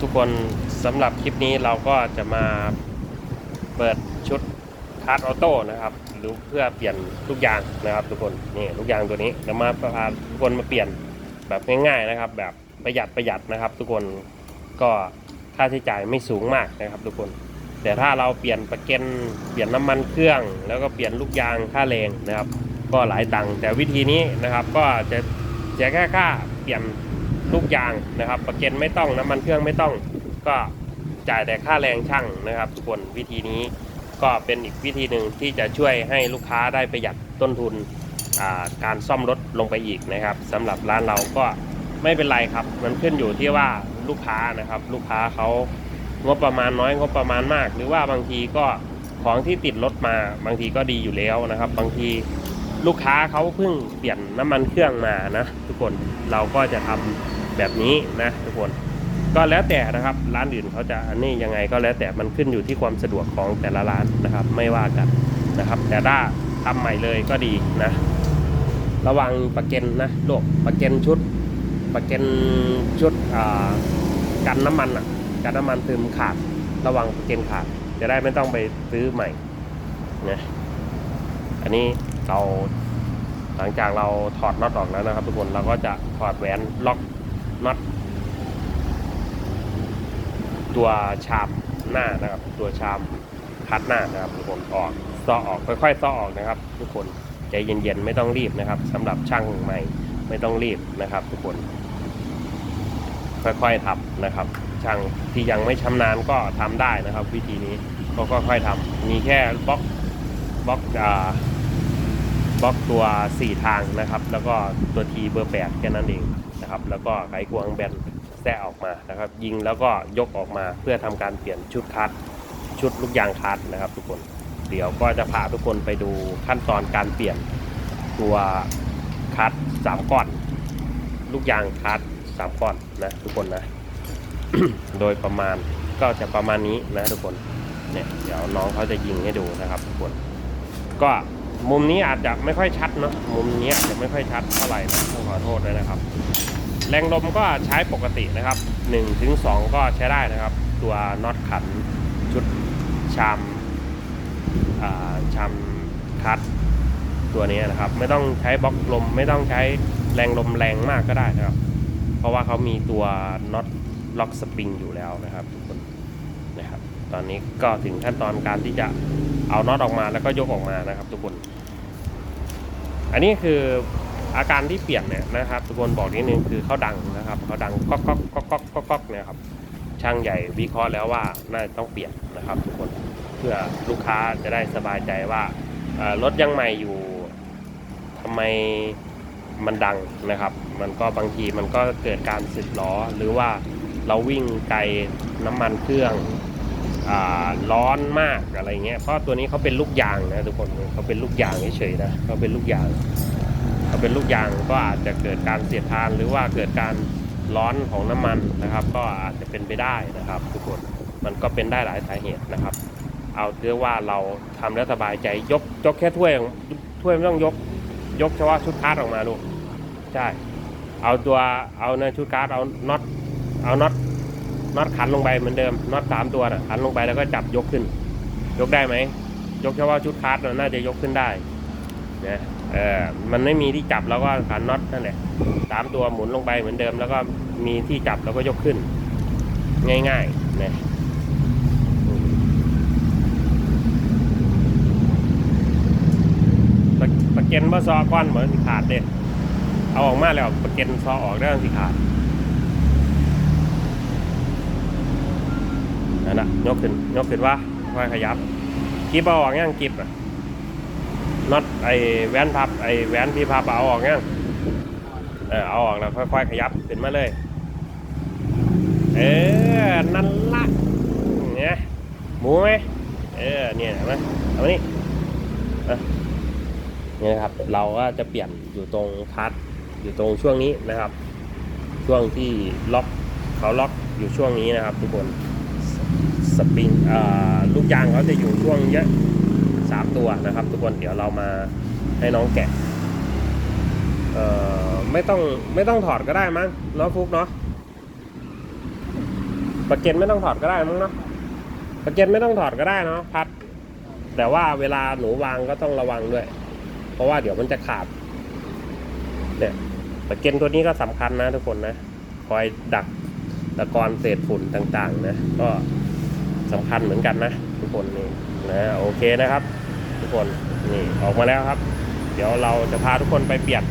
ทุกคนสำหรับคลิปนี้เราก็จะมาเปิดชุดคาร์ดออโต้นะครับหรือเพื่อเปลี่ยนลูกยางนะครับ ทุกคนนี่ลูกยางตัวนี้เดี๋ยวมาพาทุกคนมาเปลี่ยนแบบง่ายๆนะครับ แบบประหยัดประหยัดนะครับ ทุกคนก็ค่าใช้จ่ายไม่สูงมากนะครับ ทุกคน แต่ถ้าเราเปลี่ยนประเกันเปลี่ยนน้ำมันเครื่อง แล้วก็เปลี่ยนลูกยางค่าแรงนะครับ ก็หลายตังค์แต่วิธีนี้นะครับ ก็จะเสียแค่ค่าเปลี่ยน ลูกยางนะครับ ประเกันไม่ต้องน้ำมันเครื่องไม่ต้อง ก็จ่ายแต่ค่าแรงช่างนะครับทุกคนวิธีนี้ก็เป็นอีกวิธีหนึ่งที่จะช่วยให้ลูกค้าได้ประหยัดต้นทุนาการซ่อมรถลงไปอีกนะครับสำหรับร้านเราก็ไม่เป็นไรครับ มันขึ้นอยู่ที่ว่าลูกค้านะครับ ลูกค้าเขางบประมาณน้อยงบประมาณมาก หรือว่าบางทีก็ของที่ติดรถมาบางทีก็ดีอยู่แล้วนะครับ บางที ลูกค้าเขาเพิ่งเปลี่ยนน้ำมันเครื่องมานะ ทุกคนเราก็จะทำแบบนี้นะทุกคนก็แล้วแต่นะครับร้านอื่นเขาจะอันนี้ยังไงก็แล้วแต่มันขึ้นอยู่ที่ความสะดวกของแต่ละร้านนะครับ ไม่ว่ากันนะครับ แต่ถ้าทำใหม่เลยก็ดีนะ ระวังประเก็นนะโลกประเก็นชุดประเก็นชุดอ่ากันน้ำมันอะกันน้ำมันซึมขาด ระวังประเก็นขาด จะได้ไม่ต้องไปซื้อใหม่นะอันนี้เรา หลังจากเราถอดน็อตออกแล้วนะครับ ทุกคนเราก็จะถอดแหวนล็อกน็อตตัวชามหน้านะครับ ตัวชามคัดหน้านะครับทุกคนออกซ้อออกค่อยๆซ้อออกนะครับ ทุกคนใจเย็นๆไม่ต้องรีบนะครับสำหรับช่างใหม่ไม่ต้องรีบนะครับ ทุกคน ค่อยๆทำนะครับ ช่างที่ยังไม่ชำนาญก็ทำได้นะครับ วิธีนี้ก็ค่อยๆทำมีแค่บล็อกบล็อกอ่า บล็อกตัว 4 ทางนะครับ แล้วก็ตัวทีเบอร์ 8 แค่นั้นเองนะครับ แล้วก็ไขควงแบนแทะออกมานะครับ ยิงแล้วก็ยกออกมาเพื่อทำการเปลี่ยนชุดคัดชุดลูกยางคัดนะครับ ทุกคนเดี๋ยวก็จะพาทุกคนไปดูขั้นตอนการเปลี่ยนตัวคัดสามก้อน ลูกยางคัดสามก้อนนะทุกคนนะ โดยประมาณก็จะประมาณนี้นะทุกคนเนี่ยเดี๋ยวน้องเขาจะยิงให้ดูนะครับทุกคน ก็ มุมนี้อาจจะไม่ค่อยชัดเนาะมุมนี้อาจจะไม่ค่อยชัดเท่าไหร่นะต้องขอโทษด้วยนะครับ แรงลมก็ใช้ปกตินะครับ1ถึง2ก็ใช้ได้นะครับ ตัวน็อตขันชุดชามาชามคัดตัวนี้นะครับ ไม่ต้องใช้บล็อกลม ไม่ต้องใช้แรงลมแรงมากก็ได้นะครับ เพราะว่าเขามีตัวน็อตล็อกสปริงอยู่แล้วนะครับทุกคนนะครับ ตอนนี้ก็ถึงขั้นตอนการที่จะ เอาน็อตออกมาแล้วก็ยกออกมานะครับทุกคน อันนี้คืออาการที่เปลี่ยนเนี่ยนะครับทุกคนบอกนิดนึงคือเขาดังนะครับเขาดังก๊อกก๊อกก๊อกก๊อกก๊อกก๊อกเนี่ยครับช่างใหญ่วิเคราะห์แล้วว่าน่าจะต้องเปลี่ยนนะครับ ทุกคนเพื่อลูกค้าจะได้สบายใจว่ารถยังใหม่อยู่ทำไมมันดังนะครับ มันก็บางทีมันก็เกิดการสึกล้อ หรือว่าเราวิ่งไกลน้ำมันเครื่อง ร้อนมากอะไรเงี้ยเพราะตัวนี้เขาเป็นลูกยางนะทุกคนเขาเป็นลูกยางเฉยๆนะเขาเป็นลูกยางถ้าเป็นลูกยางก็อาจจะเกิดการเสียดทานหรือว่าเกิดการร้อนของน้ำมันนะครับ ก็อาจจะเป็นไปได้นะครับ ทุกคนมันก็เป็นได้หลายสาเหตุนะครับ เอาเพื่อว่าเราทำแล้วสบายใจยกยกแค่ถ้วยถ้วยไม่ต้องยกยกเฉพาะชุดคาร์ดออกมาลูกใช่เอาตัวเอาในชุดคาร์ดเอาน็อตเอาน็อต น็อตขันลงไปเหมือนเดิมน็อตสามตัวน่ะขันลงไปแล้วก็จับยกขึ้น ยกได้ไหมยกเฉพาะชุดคาร์ดน่าจะยกขึ้นได้นะเออมันไม่มีที่จับแล้วก็ขันน็อตนั่นแหละสามตัวหมุนลงไปเหมือนเดิม แล้วก็มีที่จับแล้วก็ยกขึ้น ง่ายๆนะปะปะเก็นบ่ซอก้อนเหมือนสิขาดเด้เอาออกมาแล้วปะเก็นซอออกได้สิขาด นั่นนะยกขึ้นยกขึ้นว่าค่อยขยับกิบเอาออกยังกิบอะน็อตไอแหวนพับไอแหวนพี่พับเอาออกยังเออเอาออกแล้วค่อยๆขยับขึ้นมาเลย เออนั่นละเนี่ยหมูไหมเออเนี่ยนไหมเอานี่นี่นะครับ เราก็จะเปลี่ยนอยู่ตรงคัดอยู่ตรงช่วงนี้นะครับ ช่วงที่ล็อกเขาล็อกอยู่ช่วงนี้นะครับทุกคน สปริงลูกยางเขาจะอยู่ช่วงเยอะสามตัวนะครับ ทุกคนเดี๋ยวเรามาให้น้องแกะไม่ต้องไม่ต้องถอดก็ได้มั้งเนาะฟุกเนาะปลั๊กเกนไม่ต้องถอดก็ได้มั้งเนาะปลั๊กเกนไม่ต้องถอดก็ได้เนาะพัด แต่ว่าเวลาหนูวางก็ต้องระวังด้วย เพราะว่าเดี๋ยวมันจะขาดเนี่ยปลั๊กเกนตัวนี้ก็สำคัญนะทุกคนนะ คอยดักตะกอนเศษฝุ่นต่างๆ นะ ก็ สำคัญเหมือนกันนะ ทุกคนนี่นะโอเคนะครับ ทุกคนนี่ออกมาแล้วครับ เดี๋ยวเราจะพาทุกคนไปเปลี่ยน